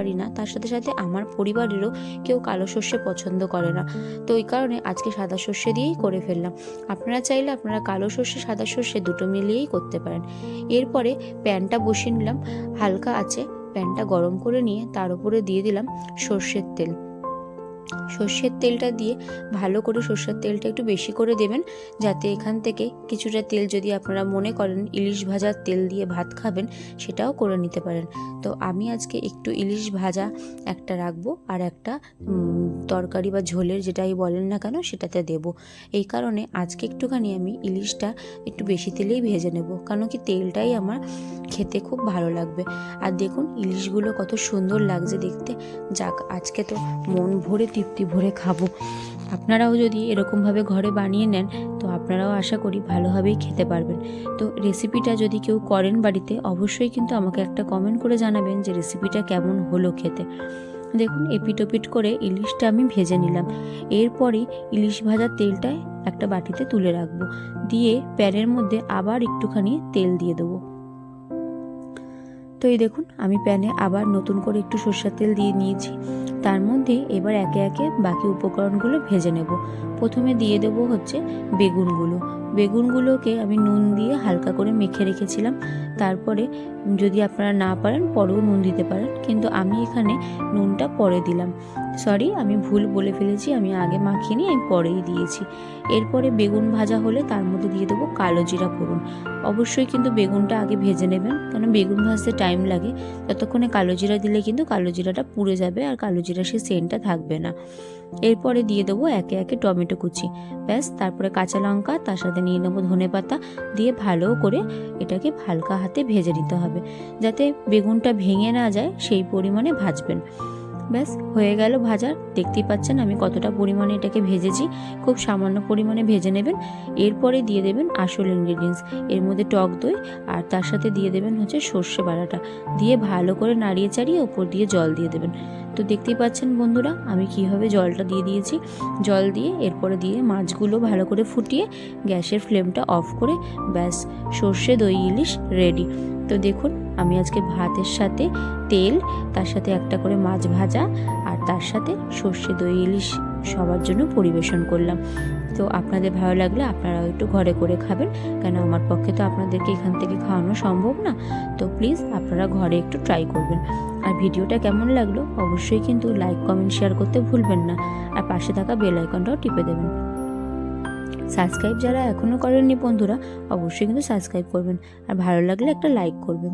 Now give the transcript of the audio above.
পারি না। তার সাথে সাথে আমার পরিবারেরও কেউ কালো সর্ষে পছন্দ করে না। তো ওই কারণে আজকে সাদা সর্ষে দিয়েই করে ফেললাম। আপনারা চাইলে আপনারা কালো সর্ষে, সাদা সর্ষে দুটো মিলিয়েই করতে পারেন। এরপরে প্যানটা বসিয়ে নিলাম। হালকা আছে। প্যানটা গরম করে নিয়ে তার উপরে দিয়ে দিলাম সর্ষের তেল। সর্ষের তেলটা দিয়ে ভালো করে সর্ষের তেলটা একটু বেশি করে দেবেন, যাতে এখান থেকে কিছুটা তেল যদি আপনারা মনে করেন ইলিশ ভাজার তেল দিয়ে ভাত খাবেন, সেটাও করে নিতে পারেন। তো আমি আজকে একটু ইলিশ ভাজা একটা রাখব আর একটা তরকারি বা ঝোলের যেটাই বলেন না কেন সেটাতে দেব। এই কারণে আজকে একটুখানি আমি ইলিশটা একটু বেশি তেলেই ভেজে নেব, কারণ কি তেলটাই আমার খেতে খুব ভালো লাগবে। আর দেখুন ইলিশগুলো কত সুন্দর লাগছে দেখতে, যাক আজকে তো মন ভরে তৃপ্তি ভরে খাব। আপনারাও যদি এরকমভাবে ঘরে বানিয়ে নেন, তো আপনারাও আশা করি ভালোভাবেই খেতে পারবেন। তো রেসিপিটা যদি কেউ করেন বাড়িতে, অবশ্যই কিন্তু আমাকে একটা কমেন্ট করে জানাবেন যে রেসিপিটা কেমন হলো খেতে। দেখুন, এপিটোপিট করে ইলিশটা আমি ভেজে নিলাম। এরপরে ইলিশ ভাজার তেলটা একটা বাটিতে তুলে রাখব। দিয়ে প্যানের মধ্যে আবার একটুখানি তেল দিয়ে দেবো। তো এই দেখুন, আমি প্যানে আবার নতুন করে একটু সর্ষের তেল দিয়ে নিয়েছি। তার মধ্যে এবার একে একে বাকি উপকরণগুলো ভেজে নেব। প্রথমে দিয়ে দেব হচ্ছে বেগুনগুলো। বেগুনগুলোকে আমি নুন দিয়ে হালকা করে মেখে রেখেছিলাম। তারপরে যদি আপনারা না পারেন, পরেও নুন দিতে পারেন। কিন্তু আমি এখানে নুনটা পরে দিলাম। সরি, আমি ভুল বলে ফেলেছি, আমি আগে মাখিয়ে মাখিনি আমি পরেই দিয়েছি। এরপরে বেগুন ভাজা হলে তার মধ্যে দিয়ে দেবো কালো জিরা ফোড়ন। অবশ্যই কিন্তু বেগুনটা আগে ভেজে নেবেন কারণ বেগুন ভাজতে টাইম লাগে। ততক্ষণে কালো জিরা দিলে কিন্তু কালো জিরাটা পুড়ে যাবে আর কালো জিরা সে সেন্টটা থাকবে না। এরপরে দিয়ে দেবো একে একে টমেটো কুচি। ব্যাস, তারপরে কাঁচা লঙ্কা, তার সাথে নিয়ে নেব ধনে পাতা, দিয়ে ভালো করে এটাকে হালকা হাতে ভেজে নিতে হবে। যাতে বেগুনটা ভেঙে না যায়, সেই পরিমাণে ভাজবেন। ব্যাস, হয়ে গেল ভাজা। দেখতেই পাচ্ছেন আমি কতটা পরিমাণে এটাকে ভেজেছি। খুব সামান্য পরিমাণে ভেজে নেবেন। এরপরে দিয়ে দেবেন আসল ইনগ্রিডিয়েন্টস এর মধ্যে টক দই, আর তার সাথে দিয়ে দেবেন হচ্ছে সর্ষে বাড়াটা। দিয়ে ভালো করে নাড়িয়ে চাড়িয়ে ওপর দিয়ে জল দিয়ে দেবেন। তো দেখতেই পাচ্ছেন বন্ধুরা, আমি কীভাবে জলটা দিয়ে দিয়েছি। জল দিয়ে এরপরে দিয়ে মাছগুলো ভালো করে ফুটিয়ে গ্যাসের ফ্লেমটা অফ করে ব্যাস, সর্ষে দই ইলিশ রেডি তো দেখুন আমি আজকে ভাতের সাথে তেল, তার সাথে একটা করে মাছ ভাজা আর তার সাথে সর্ষে দই ইলিশ সবার জন্য পরিবেশন করলাম। তো আপনাদের ভালো লাগলে আপনারাও একটু ঘরে করে খাবেন, কেন আমার পক্ষে তো আপনাদেরকে এখান থেকে খাওয়ানো সম্ভব না। তো প্লিজ আপনারা ঘরে একটু ট্রাই করবেন। আর ভিডিওটা কেমন লাগল অবশ্যই কিন্তু লাইক কমেন্ট শেয়ার করতে ভুলবেন না। আর পাশে থাকা বেল আইকনটাও টিপে দেবেন। সাবস্ক্রাইব যারা এখনও করেননি বন্ধুরা, অবশ্যই কিন্তু সাবস্ক্রাইব করবেন। আর ভালো লাগলে একটা লাইক করবেন।